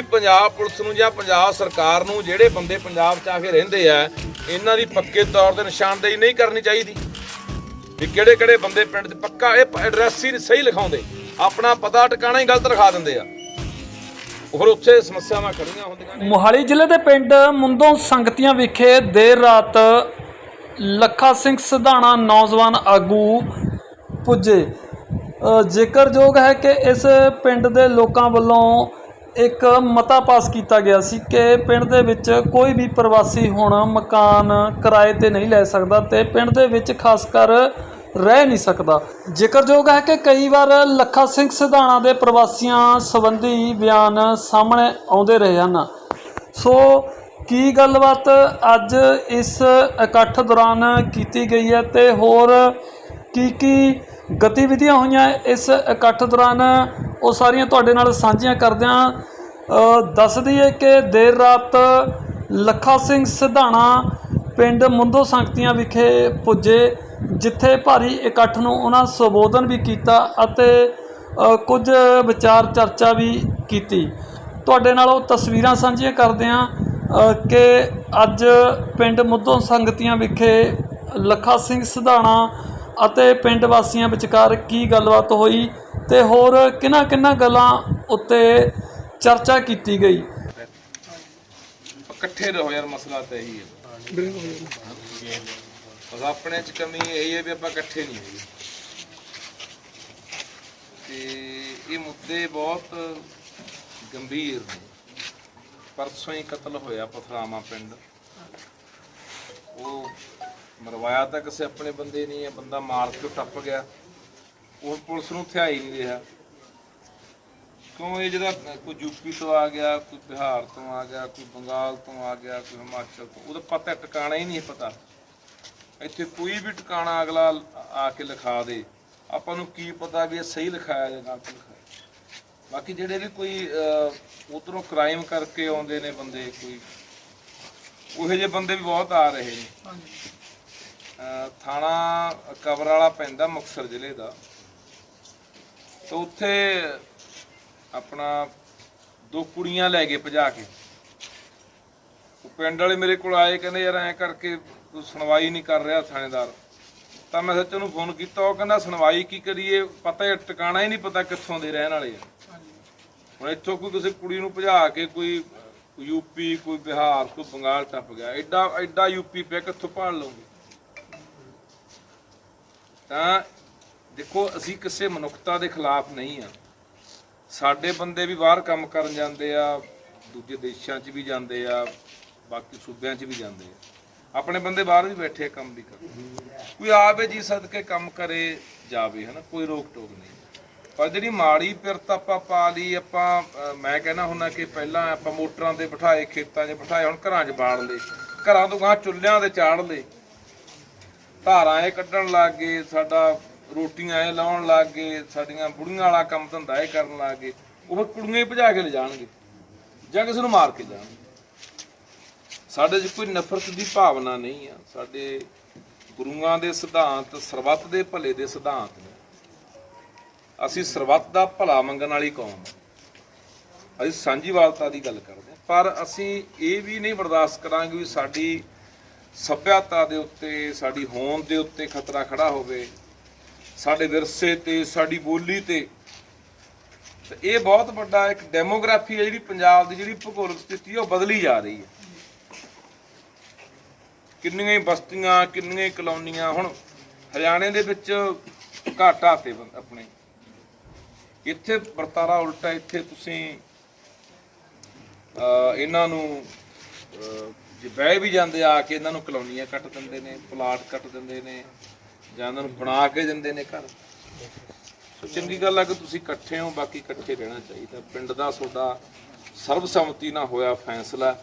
ਕੀ Punjab police ਨੂੰ ਜਾਂ ਪੰਜਾਬ ਸਰਕਾਰ ਨੂੰ ਜਿਹੜੇ ਬੰਦੇ ਪੰਜਾਬ 'ਚ ਆ ਕੇ ਰਹਿੰਦੇ ਆ ਇਹਨਾਂ ਦੀ ਪੱਕੇ ਤੌਰ ਤੇ ਨਿਸ਼ਾਨਦੇਹੀ ਨਹੀਂ ਕਰਨੀ ਚਾਹੀਦੀ। ਵੀ ਕਿਹੜੇ ਕਿਹੜੇ ਬੰਦੇ ਪਿੰਡ 'ਚ ਪੱਕਾ ਇਹ ਐਡਰੈਸ ਹੀ ਸਹੀ ਲਿਖਾਉਂਦੇ। ਆਪਣਾ ਪਤਾ ਟਿਕਾਣਾ ਹੀ ਗਲਤ ਲਿਖਾ ਦਿੰਦੇ ਆ। ਹੋਰ ਉੱਥੇ ਸਮੱਸਿਆਵਾਂ ਖੜੀਆਂ ਹੁੰਦੀਆਂ ਨੇ। ਮੋਹਾਲੀ ਜ਼ਿਲ੍ਹੇ ਦੇ ਪਿੰਡ ਮੁੰਦੋਂ ਸੰਗਤੀਆਂ ਵਿਖੇ ਦੇਰ ਰਾਤ ਲੱਖਾ ਸਿੰਘ ਸਿਧਾਣਾ ਨੌਜਵਾਨ ਆਗੂ ਪੁੱਜੇ। ਅ, ਜ਼ਿਕਰਯੋਗ ਹੈ ਕਿ ਇਸ ਪਿੰਡ ਦੇ ਲੋਕਾਂ ਵੱਲੋਂ ਇੱਕ ਮਤਾ ਪਾਸ ਕੀਤਾ ਗਿਆ ਸੀ ਕਿ ਪਿੰਡ ਦੇ ਵਿੱਚ ਕੋਈ ਵੀ ਪ੍ਰਵਾਸੀ ਹੁਣ ਮਕਾਨ ਕਿਰਾਏ ਤੇ ਨਹੀਂ ਲੈ ਸਕਦਾ ਤੇ ਪਿੰਡ ਦੇ ਵਿੱਚ ਖਾਸ ਕਰ ਰਹਿ ਨਹੀਂ ਸਕਦਾ। ਜ਼ਿਕਰਯੋਗ ਹੈ ਕਿ ਕਈ ਵਾਰ ਲੱਖਾ ਸਿੰਘ ਸਿਧਾਣਾ ਦੇ ਪ੍ਰਵਾਸੀਆਂ ਸੰਬੰਧੀ ਬਿਆਨ ਸਾਹਮਣੇ ਆਉਂਦੇ ਰਹੇ ਹਨ। ਸੋ ਕੀ ਗੱਲਬਾਤ ਅੱਜ ਇਸ ਇਕੱਠ ਦੌਰਾਨ ਕੀਤੀ ਗਈ ਹੈ ਤੇ ਹੋਰ ਕੀ ਕੀ ਗਤੀਵਿਧੀਆਂ ਹੋਈਆਂ ਇਸ ਇਕੱਠ ਦੌਰਾਨ ਉਹ ਸਾਰੀਆਂ ਤੁਹਾਡੇ ਨਾਲ ਸਾਂਝੀਆਂ ਕਰਦਿਆਂ ਅ, ਦੱਸ ਦਈਏ ਕਿ ਦੇਰ ਰਾਤ ਲੱਖਾ ਸਿੰਘ ਸਿਧਾਣਾ ਪਿੰਡ ਮੁੰਦੋ ਸੰਗਤੀਆਂ ਵਿਖੇ ਪੁੱਜੇ ਜਿੱਥੇ ਭਾਰੀ ਇਕੱਠ ਨੂੰ ਉਹਨਾਂ ਸੰਬੋਧਨ ਵੀ ਕੀਤਾ ਅਤੇ ਕੁਝ ਵਿਚਾਰ ਚਰਚਾ ਵੀ ਕੀਤੀ। ਤੁਹਾਡੇ ਨਾਲ ਉਹ ਤਸਵੀਰਾਂ ਸਾਂਝੀਆਂ ਕਰਦੇ ਹਾਂ ਕਿ ਅੱਜ ਪਿੰਡ ਮੁੱਦੋਂ ਸੰਗਤੀਆਂ ਵਿਖੇ ਲੱਖਾ ਸਿੰਘ ਸਿਧਾਣਾ ਅਤੇ ਪਿੰਡ ਵਾਸੀਆਂ ਵਿਚਕਾਰ ਕੀ ਗੱਲਬਾਤ ਹੋਈ ਤੇ ਹੋਰ ਕਿਹਨਾਂ ਕਿਹਨਾਂ ਗੱਲਾਂ ਉੱਤੇ ਚਰਚਾ ਕੀਤੀ ਗਈ? ਇਕੱਠੇ ਰਹੋ ਯਾਰ, ਮਸਲਾ ਤਾਂ ਇਹੀ ਹੈ। ਬਸ ਆਪਣੇ ਚ ਕਮੀ ਇਹੀ ਹੈ ਵੀ ਆਪਾਂ ਇਕੱਠੇ ਨਹੀਂ ਹੈਗੇ। ਤੇ ਇਹ ਮੁੱਦੇ ਬਹੁਤ ਗੰਭੀਰ ਨੇ। ਪਰਸੋਂ ਹੀ ਕਤਲ ਹੋਇਆ ਪਥਰਾਮਾ ਪਿੰਡ। ਉਹ ਮਰਵਾਇਆ ਤਾਂ ਕਿਸੇ ਆਪਣੇ ਬੰਦੇ ਨਹੀਂ ਹੈ, ਬੰਦਾ ਮਾਰ ਕੇ ਟੱਪ ਗਿਆ। ਉਹ ਪੁਲਿਸ ਨੂੰ ਥਿਆਈ ਨਹੀਂ ਰਿਹਾ। ਕਿਉਂ ਇਹ ਜਿਹੜਾ ਕੋਈ ਯੂਪੀ ਤੋਂ ਆ ਗਿਆ, ਕੋਈ ਬਿਹਾਰ ਤੋਂ ਆ ਗਿਆ, ਕੋਈ ਬੰਗਾਲ ਤੋਂ ਆ ਗਿਆ, ਕੋਈ ਹਿਮਾਚਲ ਤੋਂ, ਉਹਦਾ ਪਤਾ ਟਿਕਾਣਾ ਹੀ ਨਹੀਂ ਪਤਾ। ਇੱਥੇ ਕੋਈ ਵੀ ਟਿਕਾਣਾ ਅਗਲਾ ਆ ਕੇ ਲਿਖਾ ਦੇ। ਆਪਾਂ ਨੂੰ ਕੀ ਪਤਾ ਵੀ ਇਹ ਸਹੀ ਲਿਖਾਇਆ ਜਾਂ ਗਲਤ ਲਿਖਾਇਆ। ਬਾਕੀ ਜਿਹੜੇ ਵੀ ਕੋਈ ਉਧਰੋਂ ਕ੍ਰਾਈਮ ਕਰਕੇ ਆਉਂਦੇ ਨੇ ਬੰਦੇ, ਕੋਈ, ਉਹੋ ਜਿਹੇ ਬੰਦੇ ਵੀ ਬਹੁਤ ਆ ਰਹੇ ਨੇ। ਅਹ ਥਾਣਾ ਕਬਰ ਵਾਲਾ ਪੈਂਦਾ ਮੁਕਤਸਰ ਜ਼ਿਲ੍ਹੇ ਦਾ। ਤੇ ਉੱਥੇ ਆਪਣਾ ਦੋ ਕੁੜੀਆਂ ਲੈ ਗਏ ਭਜਾ ਕੇ। ਉਹ ਪਿੰਡ ਵਾਲੇ ਮੇਰੇ ਕੋਲ ਆਏ, ਕਹਿੰਦੇ ਯਾਰ ਐਂ ਕਰਕੇ ਕੋਈ ਸੁਣਵਾਈ ਨਹੀਂ ਕਰ ਰਿਹਾ ਥਾਣੇਦਾਰ। ਤਾਂ ਮੈਂ ਸੱਚ ਨੂੰ ਫੋਨ ਕੀਤਾ, ਉਹ ਕਹਿੰਦਾ ਸੁਣਵਾਈ ਕੀ ਕਰੀਏ? ਪਤਾ ਹੀ ਟਿਕਾਣਾ ਹੀ ਨਹੀਂ ਪਤਾ ਕਿੱਥੋਂ ਦੇ ਰਹਿਣ ਵਾਲੇ ਆ। ਹੁਣ ਇੱਥੋਂ ਕੋਈ ਕਿਸੇ ਕੁੜੀ ਨੂੰ ਭਜਾ ਕੇ ਕੋਈ ਯੂਪੀ ਕੋਈ ਬਿਹਾਰ, ਕੋਈ ਬੰਗਾਲ ਟੱਪ ਗਿਆ। ਐਡਾ ਐਡਾ ਯੂਪੀ ਪਿਆ, ਕਿੱਥੋਂ ਭਾਲ ਲਓਗੇ ਤਾਂ ਦੇਖੋ, ਅਸੀਂ ਕਿਸੇ ਮਨੁੱਖਤਾ ਦੇ ਖਿਲਾਫ ਨਹੀਂ ਆ। ਸਾਡੇ ਬੰਦੇ ਵੀ ਬਾਹਰ ਕੰਮ ਕਰਨ ਜਾਂਦੇ ਆ, ਦੂਜੇ ਦੇਸ਼ਾਂ 'ਚ ਵੀ ਜਾਂਦੇ ਆ, ਬਾਕੀ ਸੂਬਿਆਂ 'ਚ ਵੀ ਜਾਂਦੇ ਆ। ਆਪਣੇ ਬੰਦੇ ਬਾਹਰ ਵੀ ਬੈਠੇ ਆ, ਕੰਮ ਦੀ ਕਰ ਕੋਈ ਆਵੇ ਜੀ ਸਦਕੇ ਕੰਮ ਕਰੇ ਜਾਵੇ, ਹਨਾ, ਕੋਈ ਰੋਕ ਟੋਕ ਨਹੀਂ। ਪਰ ਜਿਹੜੀ ਮਾੜੀ ਪਿਰਤ ਆਪਾਂ ਪਾ ਲਈ, ਆਪਾਂ ਮੈਂ ਕਹਿੰਦਾ ਹੁੰਦਾ ਕਿ ਪਹਿਲਾਂ ਆਪਾਂ ਮੋਟਰਾਂ ਤੇ ਬਿਠਾਏ, ਖੇਤਾਂ 'ਚ ਬਿਠਾਏ, ਹੁਣ ਘਰਾਂ 'ਚ ਬਾੜ ਲਏ। ਘਰਾਂ ਤੋਂ ਗਾਂ ਚੁੱਲ੍ਹਿਆਂ ਤੇ ਚਾੜ ਲਏ। ਧਾਰਾਂ ਇਹ ਕੱਢਣ ਲੱਗ ਗਏ, ਸਾਡਾ ਰੋਟੀਆਂ ਇਹ ਲਾਉਣ ਲੱਗ ਗਏ, ਸਾਡੀਆਂ ਬੁੜੀਆਂ ਵਾਲਾ ਕੰਮ ਧੰਦਾ ਇਹ ਕਰਨ ਲੱਗ ਗਏ। ਉਹ ਕੁੜੀਆਂ ਹੀ ਭਜਾ ਕੇ ਲੈ ਜਾਣਗੇ ਜਾਂ ਕਿਸੇ ਨੂੰ ਮਾਰ ਕੇ ਜਾਣਗੇ। ਸਾਡੇ 'ਚ ਕੋਈ ਨਫ਼ਰਤ ਦੀ ਭਾਵਨਾ ਨਹੀਂ ਆ। ਸਾਡੇ ਗੁਰੂਆਂ ਦੇ ਸਿਧਾਂਤ, ਸਰਬੱਤ ਦੇ ਭਲੇ ਦੇ ਸਿਧਾਂਤ ਨੇ। ਅਸੀਂ ਸਰਬੱਤ ਦਾ ਭਲਾ ਮੰਗਣ ਵਾਲੀ ਕੌਮ ਆ। ਅਸੀਂ ਸਾਂਝੀਵਾਲਤਾ ਦੀ ਗੱਲ ਕਰਦੇ ਹਾਂ। ਪਰ ਅਸੀਂ ਇਹ ਵੀ ਨਹੀਂ ਬਰਦਾਸ਼ਤ ਕਰਾਂਗੇ ਵੀ ਸਾਡੀ ਸੱਭਿਆਤਾ ਦੇ ਉੱਤੇ, ਸਾਡੀ ਹੋਂਦ ਦੇ ਉੱਤੇ ਖਤਰਾ ਖੜਾ ਹੋਵੇ, ਸਾਡੇ ਵਿਰਸੇ ਤੇ, ਸਾਡੀ ਬੋਲੀ ਤੇ। ਇਹ ਬਹੁਤ ਵੱਡਾ ਇੱਕ ਡੈਮੋਗ੍ਰਾਫੀ ਹੈ, ਜਿਹੜੀ ਪੰਜਾਬ ਦੀ ਜਿਹੜੀ ਭੂਗੋਲਿਕ ਸਥਿਤੀ ਉਹ ਬਦਲੀ ਜਾ ਰਹੀ ਹੈ। ਕਿੰਨੀਆਂ ਹੀ ਬਸਤੀਆਂ, ਕਿੰਨੀਆਂ ਹੀ ਕਲੋਨੀਆਂ, ਹੁਣ ਹਰਿਆਣੇ ਦੇ ਵਿੱਚ ਘਾਟਾ ਤੇ ਆਪਣੇ। ਇੱਥੇ ਵਰਤਾਰਾ ਉਲਟਾ, ਇੱਥੇ ਤੁਸੀਂ, ਅਹ, ਇਹਨਾਂ ਨੂੰ, ਅਹ ਜੇ ਬਹਿ ਵੀ ਜਾਂਦੇ ਆ ਕੇ ਇਹਨਾਂ ਨੂੰ ਕਲੋਨੀਆਂ ਕੱਟ ਦਿੰਦੇ ਨੇ ਪਲਾਟ ਕੱਟ ਦਿੰਦੇ ਨੇ ਜਾਂ ਇਹਨਾਂ ਨੂੰ ਬਣਾ ਕੇ ਦਿੰਦੇ ਨੇ ਘਰ। ਸੋ ਚੰਗੀ ਗੱਲ ਆ ਕਿ ਤੁਸੀਂ ਇਕੱਠੇ ਹੋ ਬਾਕੀ ਇਕੱਠੇ ਰਹਿਣਾ ਚਾਹੀਦਾ। ਪਿੰਡ ਦਾ ਤੁਹਾਡਾ ਸਰਬਸੰਮਤੀ ਨਾਲ ਹੋਇਆ ਫੈਸਲਾ।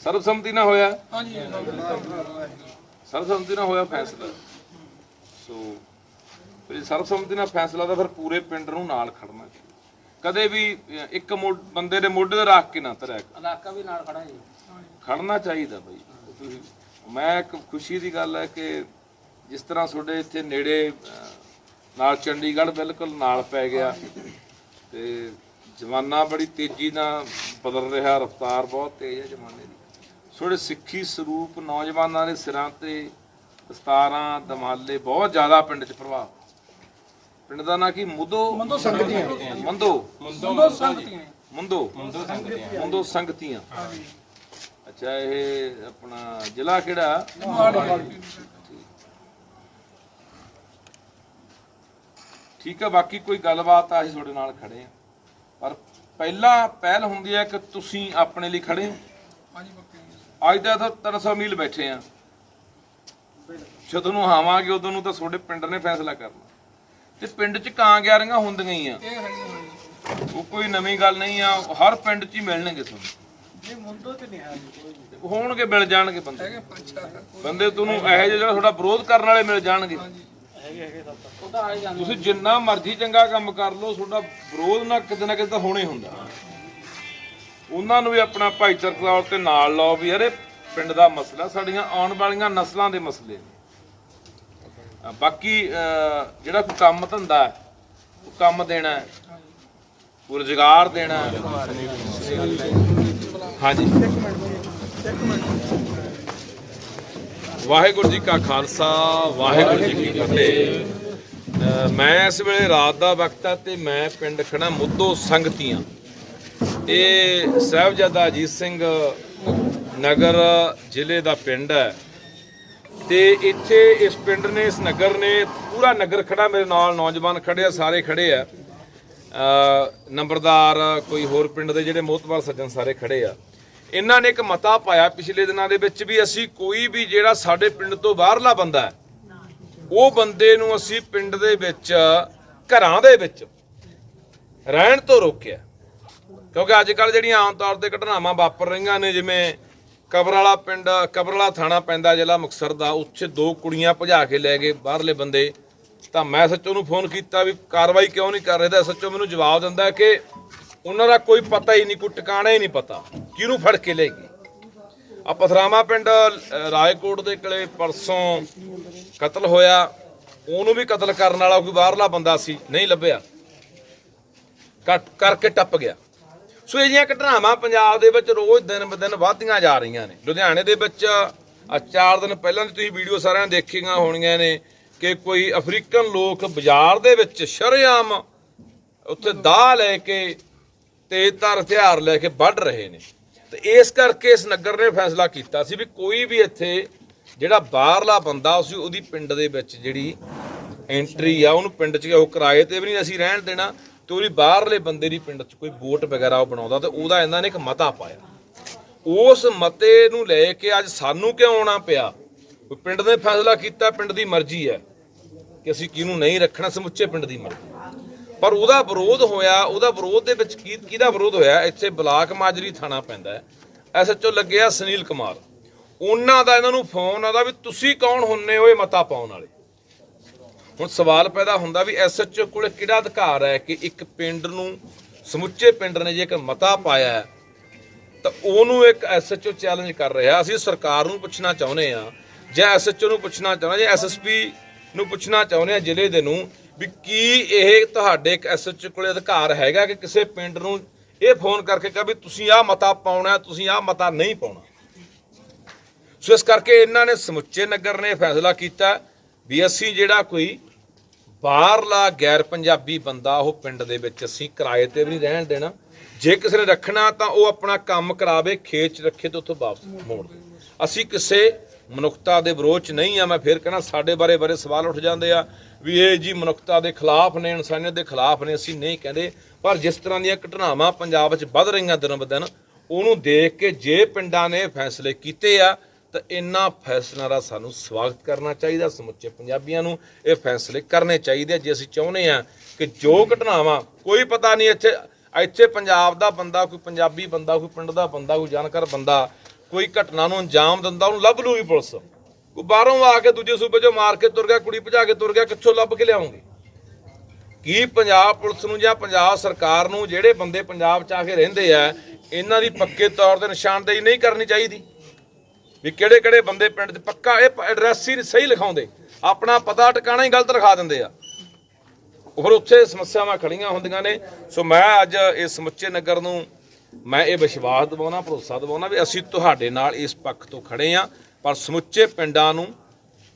ਸਰਬਸੰਮਤੀ ਨਾਲ ਹੋਇਆ? ਹਾਂਜੀ ਸਰਬਸੰਮਤੀ ਨਾਲ ਹੋਇਆ ਫੈਸਲਾ। ਸੋ ਫਿਰ ਸਰਬਸੰਮਤੀ ਨਾਲ ਫੈਸਲਾ ਤਾਂ ਫਿਰ ਪੂਰੇ ਪਿੰਡ ਨੂੰ ਨਾਲ ਖੜਨਾ ਕਦੇ ਵੀ ਇੱਕ ਮੋ- ਬੰਦੇ ਦੇ ਮੋਢੇ ਤੇ ਰੱਖ ਕੇ ਨਾ ਧਰਿਆ ਕਰੋ। ਇਲਾਕਾ ਵੀ ਨਾਲ ਖੜਾ ਜੀ। ਖੜਨਾ ਚਾਹੀਦਾ ਬਈ। ਤੁਸੀਂ ਮੈਂ ਇੱਕ ਖੁਸ਼ੀ ਦੀ ਗੱਲ ਹੈ ਕਿ ਜਿਸ ਤਰ੍ਹਾਂ ਤੁਹਾਡੇ ਇੱਥੇ ਨੇੜੇ ਅਹ, ਨਾਲ ਚੰਡੀਗੜ੍ਹ ਬਿਲਕੁਲ ਨਾਲ ਪੈ ਗਿਆ। ਤੇ ਜਵਾਨਾਂ ਬੜੀ ਤੇਜ਼ੀ ਨਾਲ ਬਦਲ ਰਿਹਾ ਰਫ਼ਤਾਰ ਬਹੁਤ ਤੇਜ਼ ਹੈ ਜ਼ਮਾਨੇ ਦੀ। ਸੋੜੇ ਸਿੱਖੀ ਸਰੂਪ ਨੌਜਵਾਨਾਂ ਦੇ ਸਿਰਾਂ ਤੇ ਦਸਤਾਰਾਂ ਦਮਾਲੇ ਬਹੁਤ ਜ਼ਿਆਦਾ ਪਿੰਡ 'ਚ ਪ੍ਰਭਾਵ। ਪਿੰਡ ਦਾ ਨਾਂ ਕੀ? ਮੁੱਦੋ? ਮੁੰਦੋ ਸੰਗਤੀਆਂ। ਮੁੰਦੋ। ਮੁੰਡੋ ਸੰਗਤੀਆਂ। ਮੁੰਦੋ। ਮੁੰਦੋ ਸੰਗਤੀਆਂ। ਮੁੰਦੋ ਸੰਗਤੀਆਂ। ਅੱਛਾ ਇਹ ਆਪਣਾ ਜ਼ਿਲ੍ਹਾ ਕਿਹੜਾ? ਠੀਕ ਹੈ ਬਾਕੀ ਕੋਈ ਗੱਲਬਾਤ ਆ ਅਸੀਂ ਤੁਹਾਡੇ ਨਾਲ ਖੜੇ ਆ। ਪਰ ਪਹਿਲਾਂ ਪਹਿਲ ਹੁੰਦੀ ਹੈ ਕਿ ਤੁਸੀਂ ਆਪਣੇ ਲਈ ਖੜੇ ਹੋ। ਹਾਂਜੀ ਬੱਕੇ ਅੱਜ ਦਾ ਤਾਂ 300 ਮੀਲ ਬੈਠੇ ਆ। ਜਦੋਂ ਨੂੰ ਆਵਾਂਗੇ ਉਦੋਂ ਨੂੰ ਤਾਂ ਤੁਹਾਡੇ ਪਿੰਡ ਨੇ ਫੈਸਲਾ ਕਰਨਾ। ਤੇ ਪਿੰਡ 'ਚ ਕਾਂ ਗਿਆਰੀਆਂ ਹੁੰਦੀਆਂ ਹੀ ਆ। ਇਹ ਹੈਗੀ ਹੋਈ ਉਹ ਕੋਈ ਨਵੀਂ ਗੱਲ ਨਹੀਂ ਆ ਹਰ ਪਿੰਡ 'ਚ ਹੀ ਮਿਲਣਗੇ ਤੁਹਾਨੂੰ। ਇਹ ਮੁੰਡੋ ਤੇ ਨਹੀਂ ਹੈ ਕੋਈ। ਹੋਣਗੇ ਮਿਲ ਜਾਣਗੇ ਬੰਦੇ। ਹੈਗੇ ਪੰਜ ਚਾਰ ਬੰਦੇ ਤੁਹਾਨੂੰ ਇਹੋ ਜਿਹੇ ਜਿਹੜਾ ਤੁਹਾਡਾ ਵਿਰੋਧ ਕਰਨ ਵਾਲੇ ਮਿਲ ਜਾਣਗੇ। ਤੁਸੀਂ ਜਿੰਨਾ ਮਰਜ਼ੀ ਚੰਗਾ ਕੰਮ ਕਰ ਲਓ ਤੁਹਾਡਾ ਵਿਰੋਧ ਨਾ ਕਿਤੇ ਨਾ ਕਿਤੇ ਤਾਂ ਹੋਣਾ ਹੀ ਹੁੰਦਾ। ਉਹਨਾਂ ਨੂੰ ਵੀ ਆਪਣਾ ਭਾਈਚਾਰਕ ਤੌਰ ਤੇ ਨਾਲ ਲਾਓ ਵੀ ਅਰੇ ਪਿੰਡ ਦਾ ਮਸਲਾ ਸਾਡੀਆਂ ਆਉਣ ਵਾਲੀਆਂ ਨਸਲਾਂ ਦੇ ਮਸਲੇ ਨੇ। ਬਾਕੀ ਜਿਹੜਾ ਕੋਈ ਕੰਮ ਧੰਦਾ ਹੈ, ਉਹ ਕੰਮ ਦੇਣਾ ਉਹ ਰੁਜ਼ਗਾਰ ਦੇਣਾ ਹਾਂਜੀ। ਵਾਹਿਗੁਰੂ ਜੀ ਕਾ ਖਾਲਸਾ, ਵਾਹਿਗੁਰੂ ਜੀ ਕੀ ਫਤਿਹ। ਮੈਂ ਇਸ ਵੇਲੇ ਰਾਤ ਦਾ ਵਕਤ ਹੈ ਤੇ ਮੈਂ ਪਿੰਡ ਖੜਾ ਮੁੱਦੋ ਸੰਗਤੀਆਂ। ਇਹ ਸਾਹਿਬਜ਼ਾਦਾ ਅਜੀਤ ਸਿੰਘ ਨਗਰ ਜ਼ਿਲ੍ਹੇ ਦਾ ਪਿੰਡ ਹੈ। ਤੇ ਇੱਥੇ ਇਸ ਪਿੰਡ ਨੇ, ਇਸ ਨਗਰ ਨੇ ਪੂਰਾ ਨਗਰ ਖੜਾ ਮੇਰੇ ਨਾਲ ਨੌਜਵਾਨ ਖੜੇ ਆ ਸਾਰੇ ਖੜੇ ਆ। ਨੰਬਰਦਾਰ ਕੋਈ ਹੋਰ ਪਿੰਡ ਦੇ ਜਿਹੜੇ ਮੋਤਬਰ ਸੱਜਣ ਸਾਰੇ ਖੜੇ ਆ। ਇਹਨਾਂ ਨੇ ਇੱਕ ਮਤਾ ਪਾਇਆ ਪਿਛਲੇ ਦਿਨਾਂ ਦੇ ਵਿੱਚ ਵੀ ਅਸੀਂ ਕੋਈ ਵੀ ਜਿਹੜਾ ਸਾਡੇ ਪਿੰਡ ਤੋਂ ਬਾਹਰਲਾ ਬੰਦਾ ਉਹ ਬੰਦੇ ਨੂੰ ਅਸੀਂ ਪਿੰਡ ਦੇ ਵਿੱਚ, ਘਰਾਂ ਦੇ ਵਿੱਚ ਰਹਿਣ ਤੋਂ ਰੋਕਿਆ। ਕਿਉਂਕਿ ਅੱਜ ਕੱਲ ਜਿਹੜੀਆਂ ਆਮ ਤੌਰ ਤੇ ਘਟਨਾਵਾਂ ਵਾਪਰ ਰਹੀਆਂ ਨੇ, ਜਿਵੇਂ ਕਬਰ ਵਾਲਾ ਪਿੰਡ ਕਬਰ ਵਾਲਾ ਥਾਣਾ ਪੈਂਦਾ ਜ਼ਿਲ੍ਹਾ ਮੁਕਤਸਰ ਦਾ ਉੱਥੇ ਦੋ ਕੁੜੀਆਂ ਭਜਾ ਕੇ ਲੈ ਗਏ ਬਾਹਰਲੇ ਬੰਦੇ। ਤਾਂ ਮੈਂ ਸੱਚੋ ਨੂੰ ਫੋਨ ਕੀਤਾ ਵੀ ਕਾਰਵਾਈ ਕਿਉਂ ਨਹੀਂ ਕਰ ਰਹੇ? ਤਾਂ ਸੱਚੋ ਮੈਨੂੰ ਜਵਾਬ ਦਿੰਦਾ ਕਿ ਉਹਨਾਂ ਦਾ ਕੋਈ ਪਤਾ ਹੀ ਨਹੀਂ ਕੋਈ ਟਿਕਾਣਾ ਹੀ ਨਹੀਂ ਪਤਾ। ਕਿਹਨੂੰ ਫੜ ਕੇ ਲੈ ਗਏ? ਆ ਪਥਰਾਮਾ ਪਿੰਡ ਅ, ਰਾਏਕੋਟ ਦੇ ਕੋਲੇ ਪਰਸੋਂ ਕਤਲ ਹੋਇਆ। ਉਹਨੂੰ ਵੀ ਕਤਲ ਕਰਨ ਵਾਲਾ ਕੋਈ ਬਾਹਰਲਾ ਬੰਦਾ ਸੀ ਨਹੀਂ ਲੱਭਿਆ। ਕੱਟ ਕਰਕੇ ਟੱਪ ਗਿਆ। ਸੋ ਇਹ ਜਿਹੀਆਂ ਘਟਨਾਵਾਂ ਪੰਜਾਬ ਦੇ ਵਿੱਚ ਰੋਜ਼ ਦਿਨ ਬ ਦਿਨ ਵਧਦੀਆਂ ਜਾ ਰਹੀਆਂ ਨੇ। ਲੁਧਿਆਣੇ ਦੇ ਵਿੱਚ ਆ ਚਾਰ ਦਿਨ ਪਹਿਲਾਂ ਦੀ ਤੁਸੀਂ ਵੀਡੀਓ ਸਾਰਿਆਂ ਨੇ ਦੇਖੀਆਂ ਹੋਣੀਆਂ ਨੇ ਕਿ ਕੋਈ ਅਫਰੀਕਨ ਲੋਕ ਬਾਜ਼ਾਰ ਦੇ ਵਿੱਚ ਸ਼ਰੇਆਮ ਉੱਥੇ ਦਾਹ ਲੈ ਕੇ ਤੇਜ਼ਧਾਰ ਹਥਿਆਰ ਲੈ ਕੇ ਵੱਢ ਰਹੇ ਨੇ। ਤੇ ਇਸ ਕਰਕੇ ਇਸ ਨਗਰ ਨੇ ਫੈਸਲਾ ਕੀਤਾ ਸੀ ਵੀ ਕੋਈ ਵੀ ਇੱਥੇ ਜਿਹੜਾ ਬਾਹਰਲਾ ਬੰਦਾ ਸੀ ਉਹਦੀ ਪਿੰਡ ਦੇ ਵਿੱਚ ਜਿਹੜੀ ਐਂਟਰੀ ਆ, ਉਹਨੂੰ ਪਿੰਡ 'ਚ ਉਹ ਕਿਰਾਏ ਤੇ ਵੀ ਨਹੀਂ ਅਸੀਂ ਰਹਿਣ ਦੇਣਾ। ਤੇ ਉਹਦੀ ਬਾਹਰਲੇ ਬੰਦੇ ਦੀ ਪਿੰਡ 'ਚ ਕੋਈ ਵੋਟ ਵਗੈਰਾ ਉਹ ਬਣਾਉਂਦਾ ਤੇ ਉਹਦਾ ਇਹਨਾਂ ਨੇ ਇੱਕ ਮਤਾ ਪਾਇਆ। ਉਸ ਮਤੇ ਨੂੰ ਲੈ ਕੇ ਅੱਜ ਸਾਨੂੰ ਕਿਉਂ ਆਉਣਾ ਪਿਆ? ਪਿੰਡ ਨੇ ਫੈਸਲਾ ਕੀਤਾ, ਪਿੰਡ ਦੀ ਮਰਜ਼ੀ ਹੈ ਕਿ ਅਸੀਂ ਕਿਹਨੂੰ ਨਹੀਂ ਰੱਖਣਾ, ਸਮੁੱਚੇ ਪਿੰਡ ਦੀ ਮਰਜ਼ੀ। ਪਰ ਉਹਦਾ ਵਿਰੋਧ ਹੋਇਆ, ਉਹਦਾ ਵਿਰੋਧ ਦੇ ਵਿੱਚ ਕੀ ਕਿਹਦਾ ਵਿਰੋਧ ਹੋਇਆ? ਇੱਥੇ ਬਲਾਕ ਮਾਜਰੀ ਥਾਣਾ ਪੈਂਦਾ ਹੈ। ਐਸਐਚਓ ਲੱਗਿਆ ਸੁਨੀਲ ਕੁਮਾਰ। ਉਹਨਾਂ ਦਾ ਇਹਨਾਂ ਨੂੰ ਫੋਨ ਆਦਾ ਵੀ ਤੁਸੀਂ ਕੌਣ ਹੁੰਨੇ ਹੋ ਇਹ ਮਤਾ ਪਾਉਣ ਵਾਲੇ? ਹੁਣ ਸਵਾਲ ਪੈਦਾ ਹੁੰਦਾ ਵੀ ਐਸਐਚਓ ਕੋਲ ਕਿਹੜਾ ਅਧਿਕਾਰ ਹੈ ਕਿ ਇੱਕ ਪਿੰਡ ਨੂੰ, ਸਮੁੱਚੇ ਪਿੰਡ ਨੇ ਜੇ ਇੱਕ ਮਤਾ ਪਾਇਆ ਤਾਂ ਉਹਨੂੰ ਇੱਕ ਐਸਐਚਓ ਚੈਲੰਜ ਕਰ ਰਿਹਾ। ਅਸੀਂ ਸਰਕਾਰ ਨੂੰ ਪੁੱਛਣਾ ਚਾਹੁੰਦੇ ਆ ਜਾਂ ਐਸਐਚਓ ਨੂੰ ਪੁੱਛਣਾ ਚਾਹੁੰਦੇ ਜਾਂ ਐਸਐਸਪੀ ਨੂੰ ਪੁੱਛਣਾ ਚਾਹੁੰਦੇ ਆ ਜ਼ਿਲ੍ਹੇ ਦੇ ਨੂੰ, ਵੀ ਕੀ ਇਹ ਤੁਹਾਡੇ ਇੱਕ ਐਸਐਚਓ ਕੋਲੇ ਅਧਿਕਾਰ ਹੈਗਾ ਕਿ ਕਿਸੇ ਪਿੰਡ ਨੂੰ ਇਹ ਫੋਨ ਕਰਕੇ ਕਹਾਂ ਵੀ ਤੁਸੀਂ ਆਹ ਮਤਾ ਪਾਉਣਾ ਤੁਸੀਂ ਆਹ ਮਤਾ ਨਹੀਂ ਪਾਉਣਾ? ਸੋ ਇਸ ਕਰਕੇ ਇਹਨਾਂ ਨੇ ਸਮੁੱਚੇ ਨਗਰ ਨੇ ਫੈਸਲਾ ਕੀਤਾ ਵੀ ਅਸੀਂ ਜਿਹੜਾ ਕੋਈ ਬਾਹਰਲਾ ਗੈਰ ਪੰਜਾਬੀ ਬੰਦਾ ਉਹ ਪਿੰਡ ਦੇ ਵਿੱਚ ਅਸੀਂ ਕਿਰਾਏ ਤੇ ਵੀ ਨਹੀਂ ਰਹਿਣ ਦੇਣਾ। ਜੇ ਕਿਸੇ ਨੇ ਰੱਖਣਾ ਤਾਂ ਉਹ ਆਪਣਾ ਕੰਮ ਕਰਾਵੇ, ਖੇਤ 'ਚ ਰੱਖੇ ਤੇ ਉੱਥੋਂ ਵਾਪਸ ਮੋੜ ਦੇ। ਅਸੀਂ ਕਿਸੇ ਮਨੁੱਖਤਾ ਦੇ ਵਿਰੋਧ 'ਚ ਨਹੀਂ ਆ, ਮੈਂ ਫਿਰ ਕਹਿਣਾ ਸਾਡੇ ਬਾਰੇ ਬਾਰੇ ਸਵਾਲ ਉੱਠ ਜਾਂਦੇ ਆ ਵੀ ਇਹ ਜੀ ਮਨੁੱਖਤਾ ਦੇ ਖਿਲਾਫ ਨੇ, ਇਨਸਾਨੀਅਤ ਦੇ ਖਿਲਾਫ ਨੇ, ਅਸੀਂ ਨਹੀਂ ਕਹਿੰਦੇ। ਪਰ ਜਿਸ ਤਰ੍ਹਾਂ ਦੀਆਂ ਘਟਨਾਵਾਂ ਪੰਜਾਬ 'ਚ ਵੱਧ ਰਹੀਆਂ ਦਿਨ ਬ ਦਿਨ, ਉਹਨੂੰ ਦੇਖ ਕੇ ਜੇ ਪਿੰਡਾਂ ਨੇ ਫੈਸਲੇ ਕੀਤੇ ਆ ਤਾਂ ਇਹਨਾਂ ਫੈਸਲਿਆਂ ਦਾ ਸਾਨੂੰ ਸਵਾਗਤ ਕਰਨਾ ਚਾਹੀਦਾ, ਸਮੁੱਚੇ ਪੰਜਾਬੀਆਂ ਨੂੰ ਇਹ ਫੈਸਲੇ ਕਰਨੇ ਚਾਹੀਦੇ ਜੇ ਅਸੀਂ ਚਾਹੁੰਦੇ ਆ ਕਿ ਜੋ ਘਟਨਾਵਾਂ, ਕੋਈ ਪਤਾ ਨਹੀਂ ਇੱਥੇ ਇੱਥੇ ਪੰਜਾਬ ਦਾ ਬੰਦਾ ਕੋਈ ਪੰਜਾਬੀ ਬੰਦਾ, ਕੋਈ ਪਿੰਡ ਦਾ ਬੰਦਾ, ਕੋਈ ਜਾਣਕਾਰ ਬੰਦਾ, ਕੋਈ ਘਟਨਾ ਨੂੰ ਅੰਜਾਮ ਦਿੰਦਾ, ਉਹਨੂੰ ਲੱਭ ਲੂਗੀ ਪੁਲਿਸ। ਕੋਈ ਬਾਹਰੋਂ ਆ ਕੇ ਦੂਜੇ ਸੂਬੇ 'ਚੋਂ ਮਾਰ ਕੇ ਤੁਰ ਗਿਆ, ਕੁੜੀ ਭਜਾ ਕੇ ਤੁਰ ਗਿਆ, ਕਿੱਥੋਂ ਲੱਭ ਕੇ ਲਿਆਉਂਗੇ? ਕੀ ਪੰਜਾਬ ਪੁਲਿਸ ਨੂੰ ਜਾਂ ਪੰਜਾਬ ਸਰਕਾਰ ਨੂੰ ਜਿਹੜੇ ਬੰਦੇ ਪੰਜਾਬ 'ਚ ਆ ਕੇ ਰਹਿੰਦੇ ਆ, ਇਹਨਾਂ ਦੀ ਪੱਕੇ ਤੌਰ ਤੇ ਨਿਸ਼ਾਨਦੇਹੀ ਨਹੀਂ ਕਰਨੀ ਚਾਹੀਦੀ? ਵੀ ਕਿਹੜੇ ਕਿਹੜੇ ਬੰਦੇ ਪਿੰਡ 'ਚ ਪੱਕਾ ਇਹ ਐਡਰੈਸ ਹੀ ਸਹੀ ਲਿਖਾਉਂਦੇ। ਆਪਣਾ ਪਤਾ ਟਿਕਾਣਾ ਹੀ ਗਲਤ ਲਿਖਾ ਦਿੰਦੇ ਆ। ਹੋਰ ਉੱਥੇ ਸਮੱਸਿਆਵਾਂ ਖੜੀਆਂ ਹੁੰਦੀਆਂ ਨੇ। ਸੋ ਮੈਂ ਅੱਜ ਇਸ ਸਮੁੱਚੇ ਨਗਰ ਨੂੰ ਮੈਂ ਇਹ ਵਿਸ਼ਵਾਸ ਦਿਵਾਉਣਾ, ਭਰੋਸਾ ਦਿਵਾਉਣਾ ਵੀ ਅਸੀਂ ਤੁਹਾਡੇ ਨਾਲ ਇਸ ਪੱਖ ਤੋਂ ਖੜੇ ਆ। ਪਰ ਸਮੁੱਚੇ ਪਿੰਡਾਂ ਨੂੰ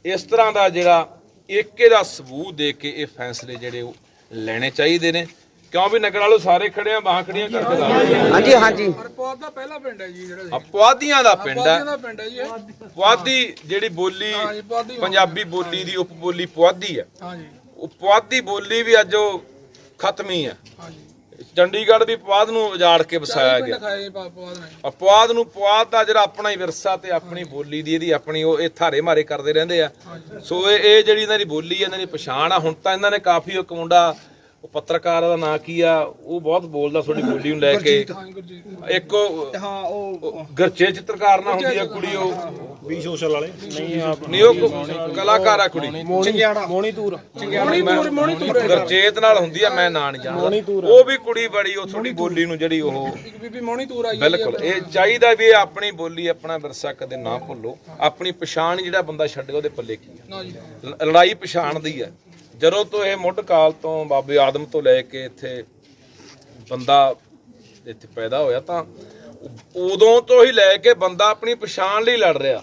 ਇਸ ਤਰ੍ਹਾਂ ਦਾ ਜਿਹੜਾ ਏਕੇ ਦਾ ਸਬੂਤ ਦੇ ਕੇ ਇਹ ਫੈਸਲੇ ਜਿਹੜੇ ਉਹ ਲੈਣੇ ਚਾਹੀਦੇ ਨੇ। ਕਿਉਂ ਵੀ ਨਗਰ ਵਾਲੋ ਸਾਰੇ ਖੜੇ ਆ ਬਾਹਾਂ ਖੜੀਆਂ ਕਰਕੇ ਲਾ ਹਾਂਜੀ ਹਾਂਜੀ। ਪੌਦ ਦਾ ਪਹਿਲਾ ਪਿੰਡ ਹੈ ਜੀ ਜਿਹੜਾ ਆ ਪੁਆਧੀਆਂ ਦਾ ਪਿੰਡ ਪੌਦੀਆਂ ਹੈ ਦਾ ਪਿੰਡ ਹੈ ਜੀ ਇਹ। ਪੁਆਧੀ ਜਿਹੜੀ ਬੋਲੀ ਪੰਜਾਬੀ ਬੋਲੀ ਦੀ ਉਪ ਬੋਲੀ ਪੁਆਧੀ ਹੈ। ਹਾਂਜੀ ਉਹ ਪੁਆਧੀ ਬੋਲੀ ਵੀ ਅੱਜ ਉਹ ਖਤਮ ਹੀ ਹੈ। ਹਾਂਜੀ ਚੰਡੀਗੜ੍ਹ ਵੀ ਪੁਆਧ ਨੂੰ ਉਜਾੜ ਕੇ ਵਸਾਇਆ ਗਿਆ। ਪਾ- ਪੌਦ ਨੇ। ਆ ਪੁਆਧ ਨੂੰ ਪੁਆਧ ਦਾ ਜਿਹੜਾ ਆਪਣਾ ਹੀ ਵਿਰਸਾ ਤੇ ਆਪਣੀ ਬੋਲੀ ਦੀ ਇਹਦੀ ਆਪਣੀ ਉਹ ਇਹ ਥਾਰੇ ਮਾਰੇ ਕਰਦੇ ਰਹਿੰਦੇ ਆ। ਸੋ ਇਹ ਇਹ ਜਿਹੜੀ ਇਹਨਾਂ ਦੀ ਬੋਲੀ ਹੈ ਇਹਨਾਂ ਦੀ ਪਛਾਣ ਆ। ਹੁਣ ਤਾਂ ਇਹਨਾਂ ਨੇ ਕਾਫੀ ਉਹ ਮੁੰਡਾ ਉਹ ਪੱਤਰਕਾਰ ਦਾ ਨਾਂ ਕੀ ਆ ਉਹ ਬਹੁਤ ਬੋਲਦਾ ਤੁਹਾਡੀ ਬੋਲੀ ਨੂੰ ਲੈ ਕੇ। ਇੱਕ ਹਾਂ ਉਹ ਗਰਚੇ ਚਿੱਤਰਕਾਰ ਨਾ ਹੁੰਦੀ ਆ ਕੁੜੀ ਉਹ। ਵੀ ਸੋਸ਼ਲ ਵਾਲੇ। ਨਹੀਂ ਆ ਨਹੀਂ ਉਹ ਕਲਾਕਾਰ ਆ ਕੁੜੀ। ਚੰਗਿਆੜਾ। ਮੋਣੀ ਤੂਰ। ਮੋਣੀ ਤੂਰ ਮੋਣੀ ਤੂਰ ਗਰਚੇਤ ਨਾਲ ਹੁੰਦੀ ਆ ਮੈਂ ਨਾਂ ਨਹੀਂ ਜਾਣਦਾ। ਉਹ ਵੀ ਕੁੜੀ ਬੜੀ ਉਹ ਥੋੜੀ ਬੋਲੀ ਨੂੰ ਜਿਹੜੀ ਉਹ ਬੀਬੀ ਮੋਣੀ ਤੂਰ ਆਈ ਬਿਲਕੁਲ। ਇਹ ਚਾਹੀਦਾ ਵੀ ਇਹ ਆਪਣੀ ਬੋਲੀ ਆਪਣਾ ਵਿਰਸਾ ਕਦੇ ਨਾ ਭੁੱਲੋ। ਆਪਣੀ ਪਛਾਣ ਜਿਹੜਾ ਬੰਦਾ ਛੱਡੇ ਉਹਦੇ ਪੱਲੇ ਕੀ ਆ? ਲੜਾਈ ਪਛਾਣ ਦੀ ਹੈ ਜਦੋਂ ਤੋਂ ਇਹ ਮੁੱਢ ਕਾਲ ਤੋਂ ਬਾਬੇ ਆਦਮ ਤੋਂ ਲੈ ਕੇ ਇੱਥੇ ਬੰਦਾ ਇੱਥੇ ਪੈਦਾ ਹੋਇਆ ਤਾਂ ਉਦੋਂ ਤੋਂ ਹੀ ਲੈ ਕੇ ਬੰਦਾ ਆਪਣੀ ਪਛਾਣ ਲਈ ਲੜ ਰਿਹਾ।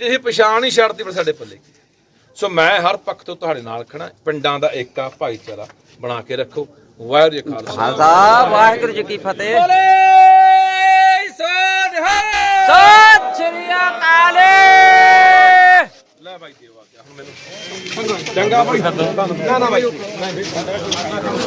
ਤੇ ਇਹ ਪਛਾਣ ਹੀ ਛੱਡਤੀ ਪਰ ਸਾਡੇ ਪੱਲੇ। ਸੋ ਮੈਂ ਹਰ ਪੱਖ ਤੋਂ ਤੁਹਾਡੇ ਨਾਲ ਖੜਾ ਪਿੰਡਾਂ ਦਾ ਏਕਾ ਭਾਈਚਾਰਾ ਬਣਾ ਕੇ ਰੱਖੋ। ਵਾਹਿਗੁਰੂ ਜੀ ਖਾਲਸਾ। ਵਾਹਿਗੁਰੂ ਜੀ ਕੀ ਫਤਿਹ। ਸਤਿ ਸ੍ਰੀ ਅਕਾਲ। ਲੈ ਭਾਈ ਦੇਵਾ। ਚੰਗਾ ਭਾਈ ਨਾ ਨਾ ਭਾਈ